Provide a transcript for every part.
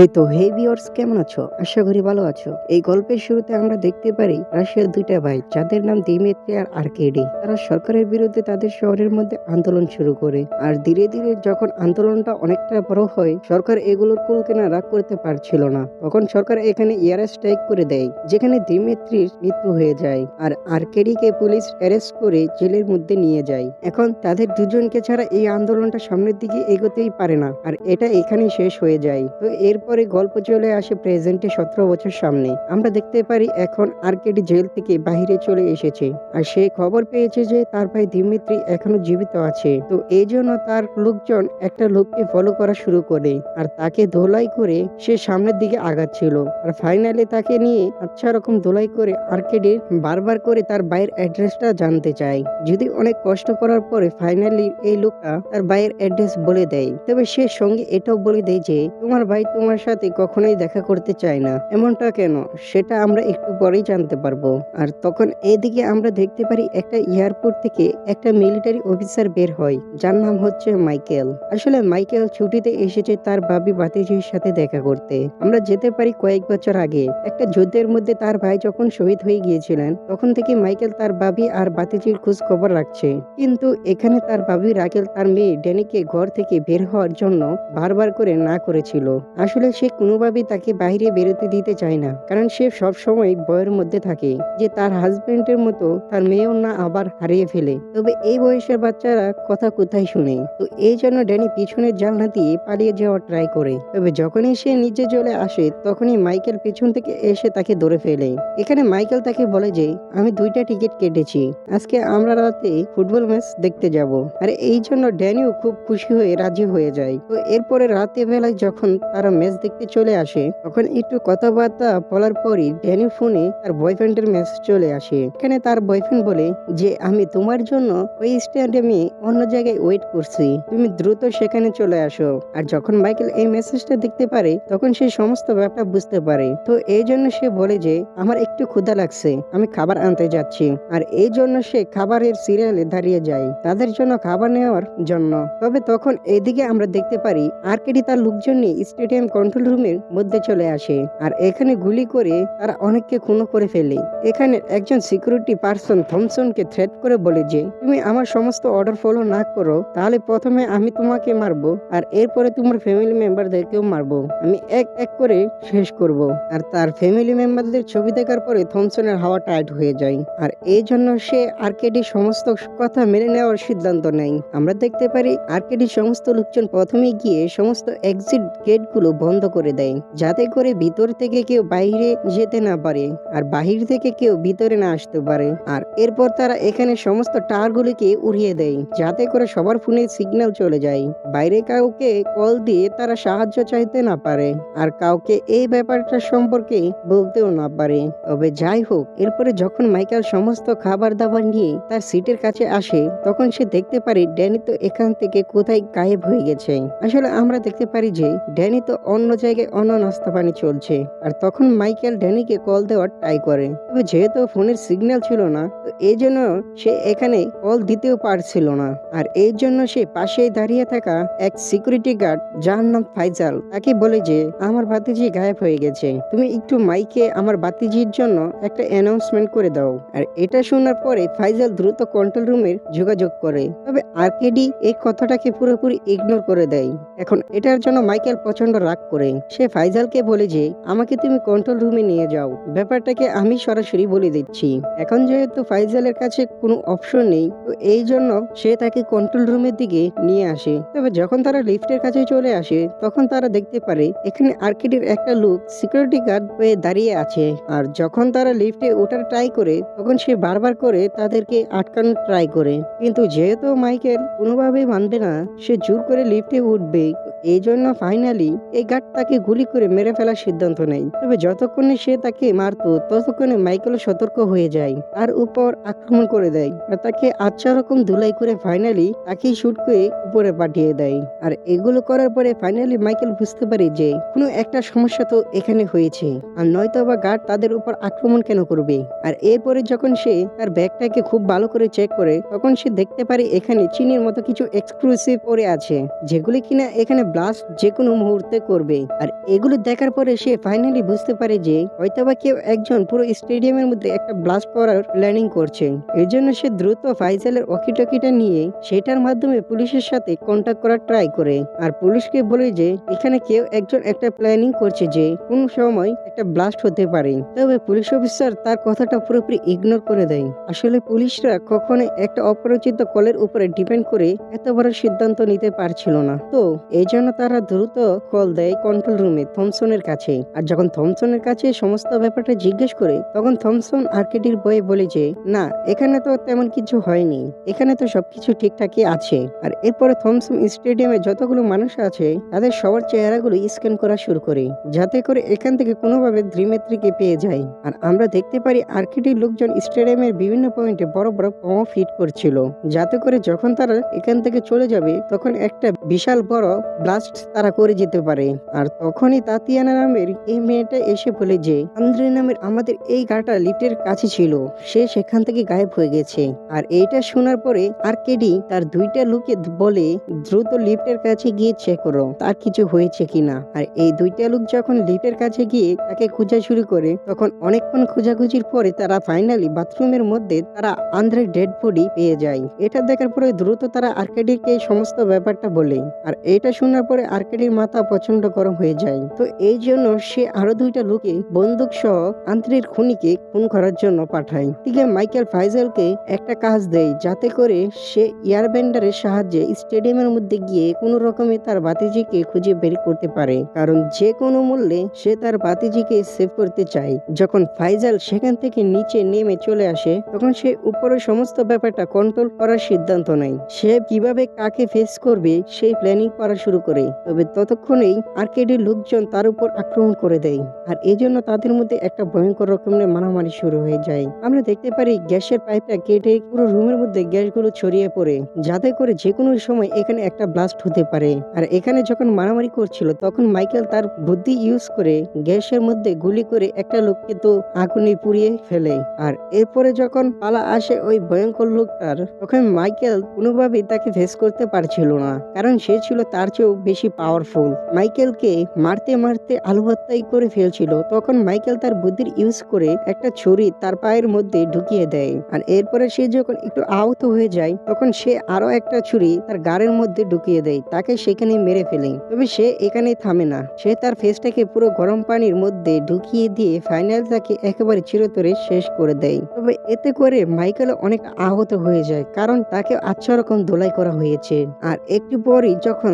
এই তো হে ভিউয়ার্স কেমন আছো? আশা করি ভালো আছো। এই গল্পের শুরুতে আমরা দেখতে পারি রাশিয়ার দুইটা ভাই, যাদের নাম দিমিত্রি আর আর্কেডি। তারা সরকারের বিরুদ্ধে তাদের শহরের মধ্যে আন্দোলন শুরু করে। আর ধীরে ধীরে যখন আন্দোলনটা অনেকটা বড় হয়, সরকার এগুলোর কুল কেনারা করতে পারছিল না। তখন সরকার এখানে এয়ার স্ট্রাইক করে দেয়, যেখানে দিমিত্রির মৃত্যু হয়ে যায়। আর আর্কেডিকে পুলিশ অ্যারেস্ট করে জেলের মধ্যে নিয়ে যায়। এখন তাদের দুজনকে ছাড়া এই আন্দোলনটা সামনের দিকে এগোতেই পারে না। আর এটা এখানেই শেষ হয়ে যায়। তো এরপরে গল্প চলে আসে প্রেজেন্টে সতেরো বছর সামনে। আমরা দেখতে পারি এখন আর্কেডি জেল থেকে বাহিরে চলে এসেছে। আর সে খবর পেয়েছে যে তার ভাই দিমিত্রি এখনও জীবিত আছে। তো এই জন্য তার লোকজন একটা লোককে ফলো করা শুরু করে। আর তাকে ধোলাই করে সে সামনের দিকে আগাচ্ছিল। আর ফাইনালি তাকে নিয়ে আচ্ছা রকম ধোলাই করে আর্কেডি বারবার করে তার ভাইয়ের অ্যাড্রেসটা জানতে চায়। যদি অনেক কষ্ট করার পরে ফাইনালি এই লোকটা তার ভাইয়ের অ্যাড্রেস বলে দেয়। তবে সে সঙ্গে এটাও বলে দেয় যে, তোমার ভাই তোমার সাথে কখনোই দেখা করতে চায় না। এমনটা কেন? সেটা আমরা একটু পরেই জানতে পারব। আর তখন এদিকে আমরা দেখতে পারি একটা এয়ারপোর্ট থেকে একটা মিলিটারি অফিসার বের হয়, যার নাম হচ্ছে মাইকেল। আসলে মাইকেল ছুটিতে এসেছে তার বাবি বাতিজির সাথে দেখা করতে। আমরা যেতে পারি কয়েক বছর আগে। একটা যুদ্ধের মধ্যে তার ভাই যখন শহীদ হয়ে গিয়েছিলেন, তখন থেকে মাইকেল তার বাবি আর বাতিজির খোঁজ খবর রাখছে। কিন্তু এখানে তার বাবি রাকেল তার মেয়ে ড্যানিকে ঘর থেকে বের হওয়ার জন্য বারবার করে না করেছিল। আসলে সে কোনোভাবেই তাকে বাইরে বেরোতে দিতে চায় না। কারণ সে সব সময় বয়ের মধ্যে থাকে যে তার হাজবেন্ডের মতো তার মেয়েও না আবার হারিয়ে ফেলে। তবে এই বয়সের বাচ্চারা কথা কোথায় শুনে? তো এই জন্য ড্যানি পিছনের জানলা দিয়ে পালিয়ে যাওয়ার ট্রাই করে। তবে যখনই সে নিচে চলে আসে, তখনই মাইকেল পিছন থেকে এসে তাকে ধরে ফেলে। এখানে মাইকেল তাকে বলে যে, আমি দুইটা টিকিট কেটেছি। আজকে আমরা রাতে ফুটবল ম্যাচ দেখতে যাব। আর এই জন্য ড্যানিও খুব খুশি হয়ে রাজি হয়ে যায়। তো এরপরে রাতে বেলায় যখন তারা ম্যাচ দেখতে চলে আসে। তখন একটু কথাবার্তা বলার পরই ড্যানির ফোনে তার বয়ফ্রেন্ডের মেসেজ চলে আসে। এখানে তার বয়ফ্রেন্ড বলে যে, আমি তোমার জন্য ওই স্টেডিয়ামে অন্য জায়গায় ওয়েট করছি। তুমি দ্রুত সেখানে চলে আসো। আর যখন মাইকেল এই মেসেজটা দেখতে পারে, তখন সে সমস্ত ব্যাপারটা বুঝতে পারে। তো এই জন্য সে বলে যে, আমার একটু ক্ষুধা লাগছে, আমি খাবার আনতে যাচ্ছি। আর এই জন্য সে খাবারের সিরিয়ালে দাঁড়িয়ে যায়, তাদের জন্য খাবার নেওয়ার জন্য। তবে তখন এদিকে আমরা দেখতে পারি আর্কেডি তার লোকজন নিয়ে স্টেডিয়াম কন্ট্রোল রুমের মধ্যে চলে আসে আর এখানে গুলি করে তারা অনেককে খুনো করে ফেলে। এখানে একজন সিকিউরিটি পার্সন থমসনকে থ্রেট করে বলে যে, তুমি আমার সমস্ত অর্ডার ফলো না করো, তাহলে প্রথমে আমি তোমাকে মারবো আর এরপরে তোমার ফ্যামিলি মেম্বারদেরকেও মারবো। আমি এক এক করে শেষ করব। আর তার ফ্যামিলি মেম্বারদের ছবি দেখার পরে থমসনের হাওয়া টাইট হয়ে যায়। আর এই জন্য সে আর্কেডি সমস্ত কথা মেনে নেওয়ার সিদ্ধান্ত নেয়। আমরা দেখতে পারি আর্কেডি সমস্ত লোকজন প্রথমে গিয়ে সমস্ত এক্সিট গেটগুলো বন্ধ করে দেয়, যাতে করে ভিতর থেকে কেউ বাইরে যেতে না পারে আর বাহির থেকে কেউ ভিতরে না আসতে পারে। আর এরপর তারা এখানে সমস্ত টাওয়ারগুলিকে উড়িয়ে দেয়, যাতে করে সবার ফোনে সিগন্যাল চলে যায়। বাইরে কাউকে কল দিয়ে তারা সাহায্য চাইতে না পারে আর কাউকে এই ব্যাপারটা সম্পর্কে বলতেও না পারে। তবে যাই হোক, এরপরে যখন মাইকেল সমস্ত খাবার দাবার নিয়ে তার সিটের কাছে আসে, তখন সে দেখতে পারে ড্যানি তো এখান থেকে কোথায় গায়েব হয়ে গেছে। আসলে আমরা দেখতে পারি যে, ড্যানি তো অন্য জায়গায় অন্য নাস্তা পানি চলছে, আর তখন মাইকেল ড্যানিকে কল দেওয়ার ট্রাই করে। তবে যেহেতু ফোনের সিগন্যাল ছিল না, তো এই জন্য সে এখানে কল দিতেও পারছিল না। আর এই জন্য সে পাশেই দাঁড়িয়ে থাকা এক সিকিউরিটি গার্ড, যার নাম ফাইজাল, তাকে বলে যে, আমার ভাতিজি গায়েব হয়ে গেছে। তুমি একটু মাইকে আমার বাতিজির জন্য একটা অ্যানাউন্সমেন্ট করে দাও। আর এটা শোনার পরে ফাইজাল দ্রুত কন্ট্রোল রুমের যোগাযোগ করে। তবে আরকেডি এই কথাটাকে পুরোপুরি ইগনোর করে দেয়। এখন এটার জন্য মাইকেল প্রচণ্ড রাগ করে সে ফাইজালকে বলে যে, আমাকে তুমি কন্ট্রোল রুমে নিয়ে যাও। ব্যাপারটাকে আমি সরাসরি বলে দিচ্ছি। এখন যেহেতু ফাইজালের কাছে কোনো অপশন নেই, তো এই জন্য সে তাকে কন্ট্রোল রুমের দিকে নিয়ে আসে। তবে যখন তারা লিফটের কাছে চলে আসে, তখন তারা দেখতে পারে, এখানে আর্কেডের একটা লোক সিকিউরিটি গার্ড হয়ে দাঁড়িয়ে আছে। আর যখন তারা লিফটে ওঠার ট্রাই করে, তখন সে বারবার করে তাদেরকে আটকানোর ট্রাই করে। কিন্তু যেহেতু মাইকেল কোনোভাবেই মানবে না, সে জোর করে লিফটে উঠবে এই জন্য ফাইনালি এই গার্ড তাকে গুলি করে মেরে ফেলার সিদ্ধান্ত নেয়। তবে যতক্ষণে সে তাকে মারতো, ততক্ষণে মাইকেল সতর্ক হয়ে যায় তার উপর আক্রমণ করে দেয় আর তাকে আচ্ছা রকম ধুলাই করে ফাইনালি তাকে শুট করে উপরে পাঠিয়ে দেয়। আর এগুলো করার পরে ফাইনালি মাইকেল বুঝতে পারে যে কোনো একটা সমস্যা তো এখানে হয়েছে আর নয়তো বা গার্ড তাদের উপর আক্রমণ কেন করবে? আর এরপরে যখন সে তার ব্যাগটাকে খুব ভালো করে চেক করে, তখন সে দেখতে পারে এখানে চিনির মতো কিছু এক্সক্লুসিভ পরে আছে, যেগুলি কিনা এখানে ব্লাস্ট যে কোনো মুহূর্তে করবে। আর এগুলো দেখার পরে সে ফাইনালি বুঝতে পারে যে হয়তোবা কেউ একজন পুরো স্টেডিয়ামের মধ্যে একটা ব্লাস্ট করার প্ল্যানিং করছে। এর জন্য সে দ্রুত ফাইজালের ওকিটকিটা নিয়ে সেটার মাধ্যমে পুলিশের সাথে কন্ট্যাক্ট করার ট্রাই করে। আর পুলিশকে বলে যে এখানে কেউ একজন একটা প্ল্যানিং করছে যে কোন সময় একটা ব্লাস্ট হতে পারে। তবে পুলিশ অফিসার তার কথাটা পুরোপুরি ইগনোর করে দেয়। আসলে পুলিশরা কখনো একটা অপরিচিত কলের উপরে ডিপেন্ড করে এত বড় সিদ্ধান্ত নিতে পারছিল না। তো এই জন্য তারা দ্রুত কল দেয় কন্ট্রোল রুমে থমসনের কাছে। আর যখন থমসনের কাছে সমস্ত ব্যাপারটা জিজ্ঞেস করে, তখন থমসন আর্কেডির বয়ে বলে যে, না, এখানে তো তেমন কিছু হয়নি। এখানে তো সবকিছু ঠিকঠাকই আছে। আর এরপরে থমসন স্টেডিয়ামে যতগুলো মানুষ আছে, তাদের সবার চেহারাগুলো স্ক্যান করা শুরু করে, যাতে করে এখান থেকে কোনোভাবে ত্রিমেত্রীকে পেয়ে যায়। আর আমরা দেখতে পারি আর্কেডির লোকজন স্টেডিয়ামের বিভিন্ন পয়েন্টে বড় বড় বোমা ফিট করছিল, যাতে করে যখন তারা এখান থেকে চলে যাবে, তখন একটা বিশাল বড় ব্লাস্ট তারা করে যেতে পারে। আর তখনই তাতিয়ানা নামের এই মেয়েটা এসে বলে যে, আন্দ্রে নামের আমাদের এই গাটা লিফটের কাছে ছিল। সে সেখান থেকে গায়েব হয়ে গেছে। আর এইটা শোনার পরে আর্কেডি তার দুইটা লোকে বলে, দ্রুত লিফটের কাছে গিয়ে চেক করো, তার কিছু হয়েছে কিনা। আর এই দুইটা লোক যখন লিফটের কাছে গিয়ে তাকে খোঁজা শুরু করে, তখন অনেকক্ষণ খোঁজাখুঁজির পরে তারা ফাইনালি বাথরুমের মধ্যে তারা আন্দ্রের ডেড বডি পেয়ে যায়। এটা দেখার পরে দ্রুত তারা আর্কেডিকে সমস্ত ব্যাপারটা বলে। আর এটা শোনার পরে আর্কেডির মাথা প্রচণ্ড গরম হয়ে যায়। তো এই জন্য সে আরও দুইটা লোকে বন্দুক সহ আন্দ্রের খুনিকে খুন করার জন্য পাঠায়। দিকে মাইকেল ফাইজেলকে একটা কাজ দেয়, যাতে করে সে এয়ারবেন্ডারের সাহায্যে স্টেডিয়ামের মধ্যে গিয়ে কোনো রকমে তার বাতিজিকে খুঁজে বের করতে পারে। কারণ যে কোনো মূল্যে সে তার বাতিজিকে সেভ করতে চায়। যখন ফাইজাল সেখান থেকে নিচে নেমে চলে আসে, তখন সে উপরে সমস্ত ব্যাপারটা কন্ট্রোল করার সিদ্ধান্ত নেয়। সে কীভাবে কাকে ফেস করবে, সেই প্ল্যানিং করা শুরু করে, তবে ততক্ষণেই আর্কেডের লোকজন তার উপর আক্রমণ করে দেয়। আর এই জন্য তাদের মধ্যে একটা ভয়ঙ্কর রকমের মারামারি শুরু হয়ে যায়। আমরা দেখতে পারি গ্যাসের পাইপটা কেটে পুরো রুমের মধ্যে গ্যাসগুলো ছড়িয়ে পড়ে, যাতে করে যে কোনো সময় এখানে একটা ব্লাস্ট হতে পারে। আর এখানে যখন মারামারি করছিল, তখন মাইকেল তার বুদ্ধি ইউজ করে গ্যাসের মধ্যে গুলি করে একটা লোককে তো আগুনে পুড়িয়ে ফেলে। আর এরপরে যখন পালা আসে ওই ভয়ঙ্কর লোকটার, তখন মাইকেল কোনোভাবেই তাকে ফেস করতে পারছিল না। কারণ সে ছিল তার চেয়েও বেশি পাওয়ারফুল মাইকেলকে মারতে মারতে আলু ভর্তাই করে ফেলছিল। তখন মাইকেল তার বুদ্ধির ইউজ করে একটা ছুরি তার পায়ের মধ্যে ঢুকিয়ে দেয়। আর এরপরে সে যখন একটু আহত হয়ে যায়, তখন সে আরও একটা ছুরি তার গাড়ির মধ্যে ঢুকিয়ে দেয়। তাকে সেখানে মেরে ফেলে। তবে সে এখানে থামে না। সে তার ফেসটাকে পুরো গরম পানির মধ্যে ঢুকিয়ে দিয়ে ফাইনাল তাকে একেবারে চিরতরে শেষ করে দেয়। তবে এতে করে মাইকেল অনেক আহত হয়ে যায়, কারণ তাকে আচ্ছা রকম দোলাই করা হয়েছে। আর একটু পরই যখন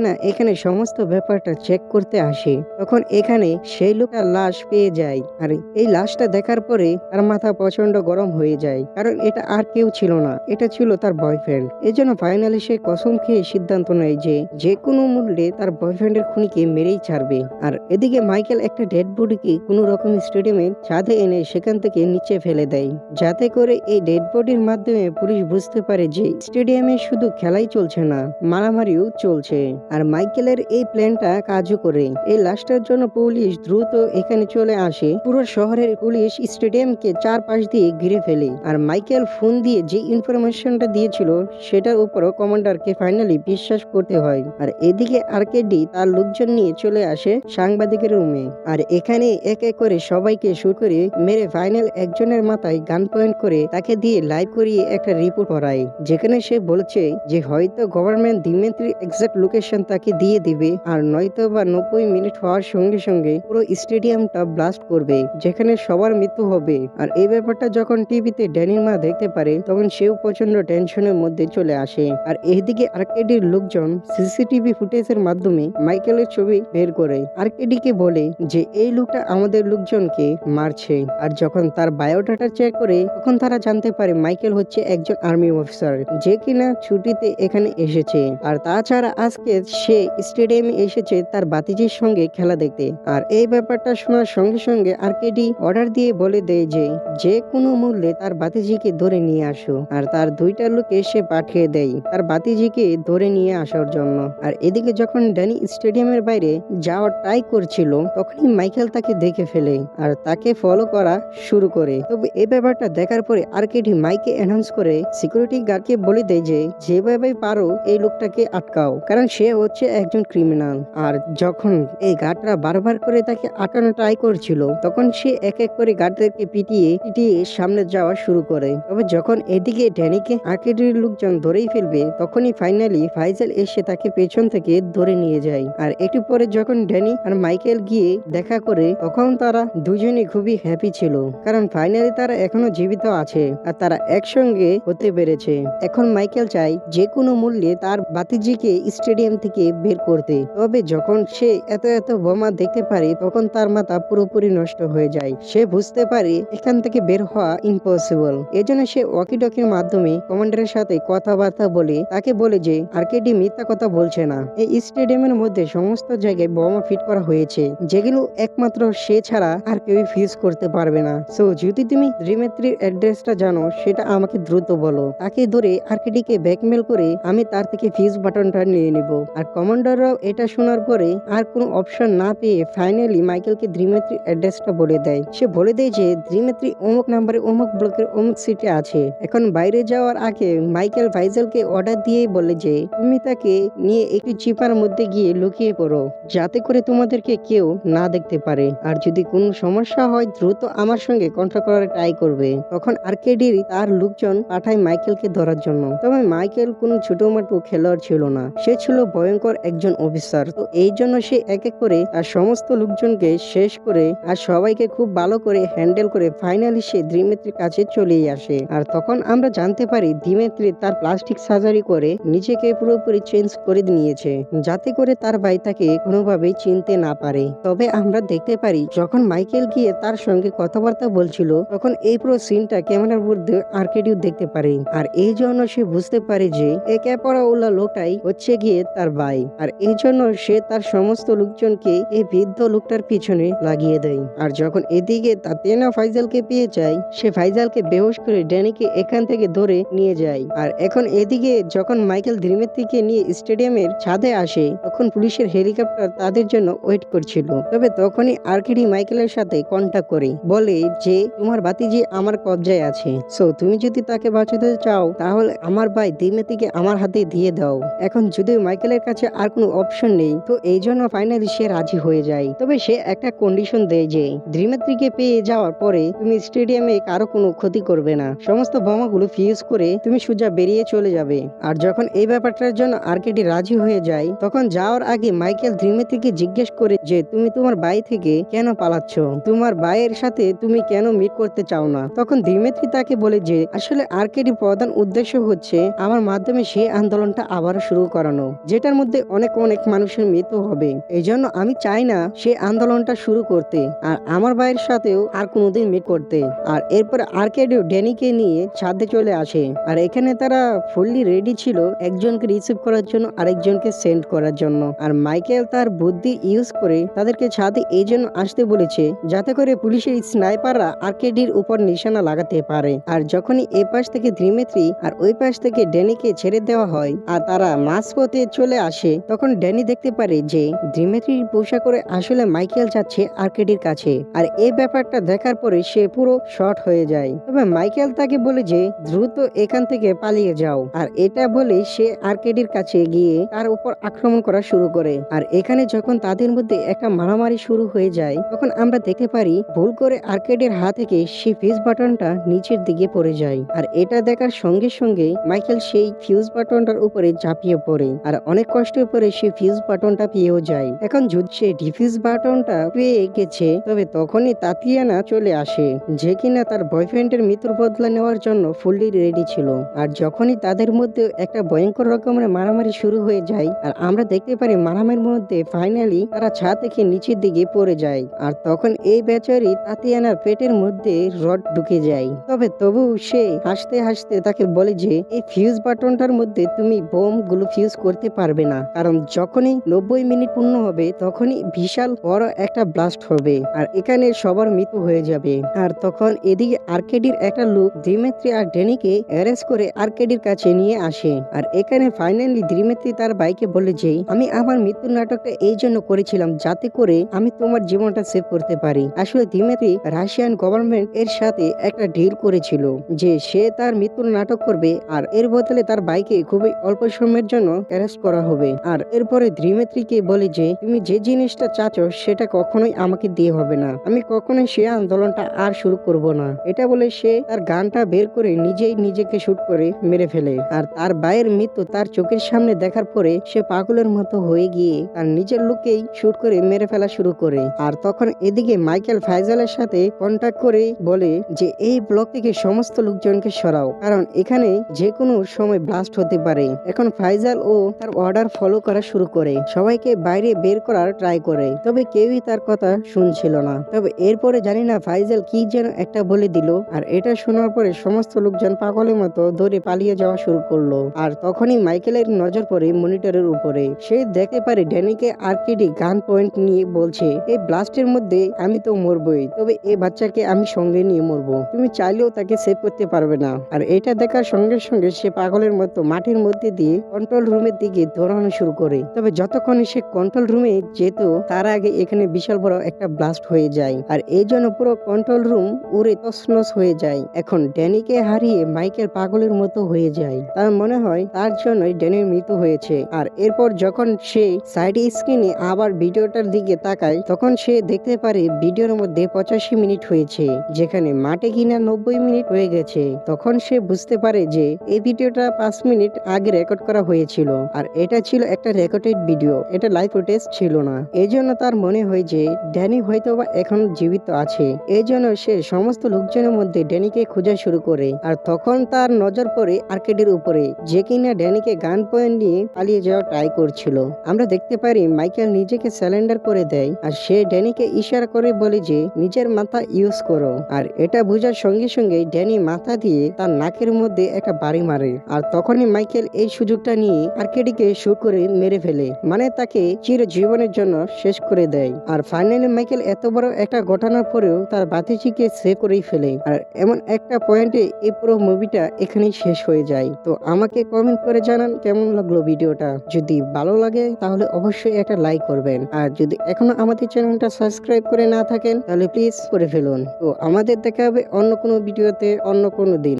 তাতিয়ানা এখানে সমস্ত ব্যাপারটা চেক করতে আসে। তখন এখানে সেই লোকটা লাশ পেয়ে যায় আর এই লাশটা দেখার পরে তার মাথা প্রচণ্ড গরম হয়ে যায়। কারণ এটা আর কেউ ছিল না, এটা ছিল তার বয়ফ্রেন্ড এই জন্য ফাইনালি সে কসম খেয়ে সিদ্ধান্ত নেয় যে যে কোনো মূল্যে তার বয়ফ্রেন্ডের খুনিকে মেরেই ছাড়বে। আর এদিকে মাইকেল একটা ডেড বডিকে কোনো রকম স্টেডিয়ামের ছাদে এনে সেখান থেকে নিচে ফেলে দেয়। যাতে করে এই ডেড বডির মাধ্যমে পুলিশ বুঝতে পারে যে স্টেডিয়ামে শুধু খেলাই চলছে না, মারামারিও চলছে। আর মাইকেলের এই প্ল্যানটা কাজও করে। এই লাশটার জন্য পুলিশ দ্রুত এখানে চলে আসে। পুরো শহরের পুলিশ স্টেডিয়ামকে চারপাশ দিয়ে ঘিরে ফেলে। আর মাইকেল ফোন দিয়ে যে ইনফরমেশনটা দিয়েছিল, সেটার উপরও কমান্ডারকে ফাইনালি বিশ্বাস করতে হয়। আর এদিকে আর্কেডি তার লোকজন নিয়ে চলে আসে সাংবাদিকের রুমে। আর এখানে এক এক করে সবাইকে শুরু করে মেরে ফাইনাল একজনের মাথায় গান পয়েন্ট করে তাকে দিয়ে লাইভ করিয়ে একটা রিপোর্ট করায় যেখানে সে বলছে যে হয়তো গভর্নমেন্ট দিমেন্ত্রীর এক্সাক্ট লোকেশন তাকে দিয়ে দিবে, আর নয়তো বা নব্বই মিনিট হওয়ার সঙ্গে সঙ্গে পুরো স্টেডিয়ামটা ব্লাস্ট করবে, যেখানে সবার মৃত্যু হবে। আর এই ব্যাপারটা যখন টিভিতে ড্যানির মা দেখতে পারে, তখন সেও প্রচণ্ড টেনশনের মধ্যে চলে আসে। আর এইদিকে আর্কেডির লোকজন সিসিটিভি ফুটেজের মাধ্যমে মাইকেলের ছবি বের করে। আর্কেডিকে বলে যে, এই লোকটা আমাদের লোকজনকে মারছে। আর যখন তার বায়োডাটা চেক করে, তখন তারা জানতে পারে মাইকেল হচ্ছে একজন আর্মি অফিসার, যে কিনা ছুটিতে এখানে এসেছে। আর তাছাড়া আজকে সে স্টেডিয়ামে এসেছে তার বাতিজির সঙ্গে খেলা দেখতে। আর এই ব্যাপারটা শোনার সঙ্গে সঙ্গে আর্কেডি অর্ডার দিয়ে বলে দেয় যে যে কোনো মূল্যে তার বাতিজিকে ধরে নিয়ে আসো। আর তার দুইটা লোক এসে পাঠিয়ে দেয় তার বাতিজিকে ধরে নিয়ে আসার জন্য। আর এদিকে যখন ড্যানি স্টেডিয়ামের বাইরে যাওয়ার ট্রাই করছিল, তখনই মাইকেল তাকে দেখে ফেলে আর তাকে ফলো করা শুরু করে। তবে এই ব্যাপারটা দেখার পরে আর্কেডি মাইকে অ্যানাউন্স করে সিকিউরিটি গার্ডকে বলে দেয় যে, যেভাবে পারো এই লোকটাকে আটকাও। কারণ সে হচ্ছে একজন ক্রিমিনাল আর যখন এই গার্ডরা বারবার করে তাকে আটানো ট্রাই করছিল, তখন সে এক এক করে গার্ডদেরকে পিটিয়ে পিটিয়ে সামনে যাওয়া শুরু করে। তবে যখন এদিকে ড্যানিকে আর্কেডের লোকজন ধরেই ফেলবে, তখনই ফাইনালি ফাইজাল এসে তাকে পেছন থেকে ধরে নিয়ে যায়। আর একটু পরে যখন ড্যানি আর মাইকেল গিয়ে দেখা করে, তখন তারা দুজনেই খুবই হ্যাপি ছিল। কারণ ফাইনালি তারা এখনও জীবিত আছে, আর তারা একসঙ্গে হতে পেরেছে। এখন মাইকেল চাই যে কোনো মূল্যে তার বাতিজিকে স্টেডিয়াম থেকে বের করতে। তবে যখন সে এত এত বোমা দেখতে পারে, তখন তার মাথা পুরোপুরি নষ্ট হয়ে যায়। সে বুঝতে পারে এখান থেকে বের হওয়া ইম্পসিবল এজন্য সে ওয়াকিটকির মাধ্যমে কমান্ডারের সাথে কথাবার্তা বলে, তাকে বলে যে, আর্কেডি মিথ্যা কথা বলছে না। এই স্টেডিয়ামের মধ্যে সমস্ত জায়গায় বোমা ফিট করা হয়েছে, যেগুলো একমাত্র সে ছাড়া আর কেউ ফিউজ করতে পারবে না। সো যদি তুমি রিমেত্রির অ্যাড্রেসটা জানো, সেটা আমাকে দ্রুত বলো। তাকে ধরে আর্কেডিকে ব্যাকমেল করে আমি তার থেকে ফিউজ বাটনটা নিয়ে নিব। আর কমান্ডাররাও এটা শোনার পরে আর কোনো অপশন না পেয়ে ফাইনালি মাইকেলকে ধ্রিমেত্রির অ্যাড্রেসটা বলে দেয়। সে বলে দেয় যে ধ্রিমেত্রি অমুক নাম্বারে অমুক ব্লকের অমুক সিটে আছে। এখন বাইরে যাওয়ার আগে মাইকেল ভাইজেলকে অর্ডার দিয়েই বলে যে, তুমি তাকে নিয়ে একটি চিপার মধ্যে গিয়ে লুকিয়ে পড়ো, যাতে করে তোমাদেরকে কেউ না দেখতে পারে। আর যদি কোনো সমস্যা হয়, দ্রুত আমার সঙ্গে কন্ট্যাক্ট করার ট্রাই করবে। তখন আর্কেডির তার লোকজন পাঠায় মাইকেলকে ধরার জন্য। তবে মাইকেল কোনো ছোট মাটু খেলোয়াড় ছিল না। সে ছিল ভয়ঙ্কর একজন অফিসার। তো এই জন্য সে এক এক করে তার সমস্ত লোকজনকে শেষ করে আর সবাইকে খুব ভালো করে হ্যান্ডেল করে ফাইনালি সে দ্রিমেত্রির কাছে চলেই আসে। আর তখন আমরা জানতে পারি দ্রিমেত্রি তার প্লাস্টিক সার্জারি করে নিজেকে পুরোপুরি চেঞ্জ করে নিয়েছে, যাতে করে তার ভাই তাকে কোনোভাবেই চিনতে না পারে। তবে আমরা দেখতে পারি, যখন মাইকেল গিয়ে তার সঙ্গে কথাবার্তা বলছিল, তখন এই পুরো সিনটা ক্যামেরার মধ্যে আর্কেডিও দেখতে পারে। আর এই জন্য সে বুঝতে পারে যে, একে ক্যাপড়া ওলা লোকটাই হচ্ছে গিয়ে তার ভাই। আর এই জন্য সে তার সমস্ত লোকজনকে এই বৃদ্ধ লোকটার পিছনে লাগিয়ে দেয়। আর যখন এদিকে তাতেনা ফাইজালকে পেয়ে যায়, সে ফাইজালকে বেহোশ করে ড্যানিকে এখান থেকে ধরে নিয়ে যায়। আর এখন এদিকে যখন মাইকেল ধ্রিমেত্রিকে নিয়ে স্টেডিয়ামের ছাদে আসে, তখন পুলিশের হেলিকপ্টার তাদের জন্য ওয়েট করছিল। তবে তখনই আর্কিডি মাইকেলের সাথে কন্ট্যাক্ট করে, বলে যে, তোমার বাতিজি আমার কবজায় আছে। সো তুমি যদি তাকে বাঁচাতে চাও, তাহলে আমার ভাই দিমেতিকে আমার হাতে দিয়ে দাও। এখন যদি মাইকেলের কাছে আর কোনো অপশন নেই। তো এই জন্য ফাইনালি সে রাজি হয়ে যায়। তবে সে একটা কন্ডিশন দেয় যে দ্রিমেত্রিকে পেয়ে যাওয়ার পরে তুমি স্টেডিয়ামে কারও কোনো ক্ষতি করবে না। সমস্ত বোমাগুলো ফিউজ করে তুমি সোজা বেরিয়ে চলে যাবে। আর যখন এই ব্যাপারটার জন্য আর্কেডি রাজি হয়ে যায়, তখন যাওয়ার আগে মাইকেল ধ্রিমেত্রিকে জিজ্ঞেস করে যে, তুমি তোমার ভাই থেকে কেন পালাচ্ছ? তোমার ভাইয়ের সাথে তুমি কেন মিট করতে চাও না? তখন ধ্রিমেত্রি তাকে বলে যে, আসলে আর্কেডি প্রধান উদ্দেশ্য হচ্ছে আমার মাধ্যমে সেই আন্দোলনটা আবার শুরু করানো যেটার মধ্যে অনেক অনেক মানুষের মৃত্যু হবে। এই জন্য আমি চাই না সে আন্দোলনটা শুরু করতে, আর আমার ভাইয়ের সাথেও আর কোনোদিন মিট করতে। আর এরপর আর্কেডিও ড্যানিকে নিয়ে ছাদে চলে আসে। আর এখানে তারা ফুললি রেডি ছিল একজনকে রিসিভ করার জন্য, আরেকজনকে সেন্ড করার জন্য। আর মাইকেল তার বুদ্ধি ইউজ করে তাদেরকে ছাদে এই জন্য আসতে বলেছে, যাতে করে পুলিশের স্নাইপাররা আর্কেডির উপর নিশানা লাগাতে পারে। আর যখনই এ পাশ থেকে ধ্রিমেত্রি আর ওই পাশ থেকে ড্যানিকে ছেড়ে দেওয়া হয়, আর তারা মাঝপথে চলে আসে, তখন ড্যানি দেখতে পারে যে ধ্রিমেত্রির পোশাক করে আসলে মাইকেল যাচ্ছে আর্কেডির কাছে। আর এই ব্যাপারটা দেখার পরে সে পুরো শর্ট হয়ে যায়। তবে মাইকেল তাকে বলে যে, দ্রুত এখান থেকে পালিয়ে যাও। আর এটা বলে সে আর্কেডির কাছে গিয়ে তার উপর আক্রমণ করা শুরু করে। আর এখানে যখন তাদের মধ্যে একটা মারামারি শুরু হয়ে যায়, তখন আমরা দেখতে পারি ভুল করে আর্কেডের হাত থেকে সেই ফিউজ বাটনটা নিচের দিকে পড়ে যায়। আর এটা দেখার সঙ্গে সঙ্গে মাইকেল সেই ফিউজ বাটনটার উপরে ঝাঁপিয়ে পড়ে। আর অনেক কষ্টের পরে সে ফিউজ বাটনটা পেয়েও যায়। এখন যদি সে ডিফিউজ বাটনটা পেয়ে গেছে, তবে তখনই তাতিয়ানা চলে আসে, যে কিনা তার বয়ফ্রেন্ডের মৃত্যুর বদলা নেওয়ার জন্য ফুললি রেডি ছিল। আর যখনই তাদের মধ্যে একটা ভয়ঙ্কর রকমের মারামারি শুরু হয়ে যায়, আর আমরা দেখতে পারি মারামারির মধ্যে ফাইনালি তারা ছাদ থেকে নিচের দিকে পড়ে যায়, আর তখন এই বেচারি তাতিয়ানার পেটের মধ্যে রড ঢুকে যায়। তবে তবু সে হাসতে হাসতে তাকে বলে যে, এই ফিউজ বাটনটার মধ্যে তুমি বোমগুলো ফিউজ করতে পারবে না। কারণ যখনই নব্বই মিনিট পূর্ণ হবে, তখনই বিশাল বড় একটা ব্লাস্ট হবে আর এখানে সবার মৃত্যু হয়ে যাবে। আর তখন এদিকে আর্কেডির একটা লোক দ্রিমেত্রি আর ডেনিকে অ্যারেস্ট করে আর্কেডির কাছে নিয়ে আসে। আর এখানে ফাইনালি দ্রিমেত্রি তার বাইকে বলে যে, আমি আমার মৃত্যুর নাটকটা এই জন্য করেছিলাম যাতে করে আমি তোমার জীবনটা সেভ করতে পারি। আসলে দ্রিমেত্রি রাশিয়ান গভর্নমেন্ট এর সাথে একটা ডিল করেছিল যে, সে তার মৃত্যুর নাটক করবে আর এর বদলে তার বাইকে খুবই অল্প সময়ের জন্য অ্যারেস্ট করা হবে। আর এরপরে দ্রিমেত্রি ডেমিত্রিকে বলে যে, তুমি যে জিনিসটা চাচ্ছ সেটা কখনোই আমাকে দিয়ে হবে না। আমি কখনোই সে আন্দোলনটা আর শুরু করব না। এটা বলে সে তার গানটা বের করে নিজেই নিজেকে শুট করে মেরে ফেলে। আর তার ভাইয়ের মৃত্যু তার চোখের সামনে দেখার পরে সে পাগলের মতো হয়ে গিয়ে তার নিজের লোককেই শুট করে মেরে ফেলা শুরু করে। আর তখন এদিকে মাইকেল ফাইজালের সাথে কন্ট্যাক্ট করে বলে যে, এই ব্লক থেকে সমস্ত লোকজনকে সরাও। কারণ এখানে যে কোনো সময় ব্লাস্ট হতে পারে। এখন ফাইজাল ও তার অর্ডার ফলো করা শুরু করে। সবাইকে বাইরে বের করার ট্রাই করে। তবে কেউই তার কথা শুনছিল না। তবে এরপরে জানি না ফাইজাল কি যেন একটা বলে দিল। আর এটা শোনার পরে সমস্ত লোকজন পাগলের মতো দৌড়ে পালিয়ে যাওয়া শুরু করল। আর তখনই মাইকেলের নজর পড়ে মনিটরের উপরে। সে দেখতে পারে ড্যানিকে আর্কেডি গান পয়েন্ট নিয়ে বলছে, এই ব্লাস্টের মধ্যে আমি তো মরবই। তবে এই বাচ্চাকে আমি সঙ্গে নিয়ে মরবো। তুমি চাইলেও তাকে সেভ করতে পারবে না। আর এটা দেখার সঙ্গে সঙ্গে সে পাগলের মতো মাটির মধ্যে দিয়ে কন্ট্রোল রুমের দিকে দৌড়ানো শুরু করে। তবে যতক্ষণে সে কন্ট্রোল রুমে যেত, তার আগে এখানে বিশাল বড় একটা ব্লাস্ট হয়ে যায়। আর এই জন্য পুরো কন্ট্রোল রুম উড়ে তছনছ হয়ে যায়। এখন ড্যানিকে হারিয়ে মাইকেল পাগলের মতো হয়ে যায়। তার মনে হয় তার জন্যই ড্যানির মৃত্যু হয়েছে। আর এরপর যখন সে সাইড স্ক্রিনে আবার ভিডিওটার দিকে তাকায়, তখন সে দেখতে পারে ভিডিওর মধ্যে পঁচাশি মিনিট হয়েছে, যেখানে মাঠে কিনা নব্বই মিনিট হয়ে গেছে। তখন সে বুঝতে পারে যে, এই ভিডিওটা পাঁচ মিনিট আগে রেকর্ড করা হয়েছিল। আর এটা ছিল একটা রেকর্ডেড ভিডিও এটা লাইভ ফুটেজ ছিল না। এই জন্য তার মনে হয় যে ড্যানি হয়তো বা এখন জীবিত আছে। এই জন্য সে সমস্ত লোকজনের মধ্যে ড্যানিকে খোঁজা শুরু করে আর তখন তার নজর পড়ে আর্কেডের উপরে, যে কিনা ড্যানিকে গান পয়েন্ট নিয়ে পালিয়ে যাওয়া ট্রাই করছিল। আমরা দেখতে পারি মাইকেল নিজেকে স্যালেন্ডার করে দেয় আর সে ড্যানিকে ইশারা করে বলে যে, নিজের মাথা ইউজ করো। আর এটা বোঝার সঙ্গে সঙ্গে ড্যানি মাথা দিয়ে তার নাকের মধ্যে একটা বাড়ি মারে। আর তখনই মাইকেল এই সুযোগটা নিয়ে আর্কেডিকে শুট করে মেরে ফেলে। মানে তাকে চির জীবনের জন্য শেষ করে দেয়। আর ফাইনালি মাইকেল এত বড় একটা ঘটনার পরেও তার বাতিচিকে সেভ করেই ফেলে। আর এমন একটা পয়েন্টে এই পুরো মুভিটা এখানেই শেষ হয়ে যায়। তো আমাকে কমেন্ট করে জানান কেমন লাগল ভিডিওটা। যদি ভালো লাগে তাহলে অবশ্যই একটা লাইক করবেন। আর যদি এখনও আমাদের চ্যানেলটা সাবস্ক্রাইব করে না থাকেন তাহলে প্লিজ করে ফেলুন। তো আমাদের দেখা হবে অন্য কোনো ভিডিওতে অন্য কোনো দিন।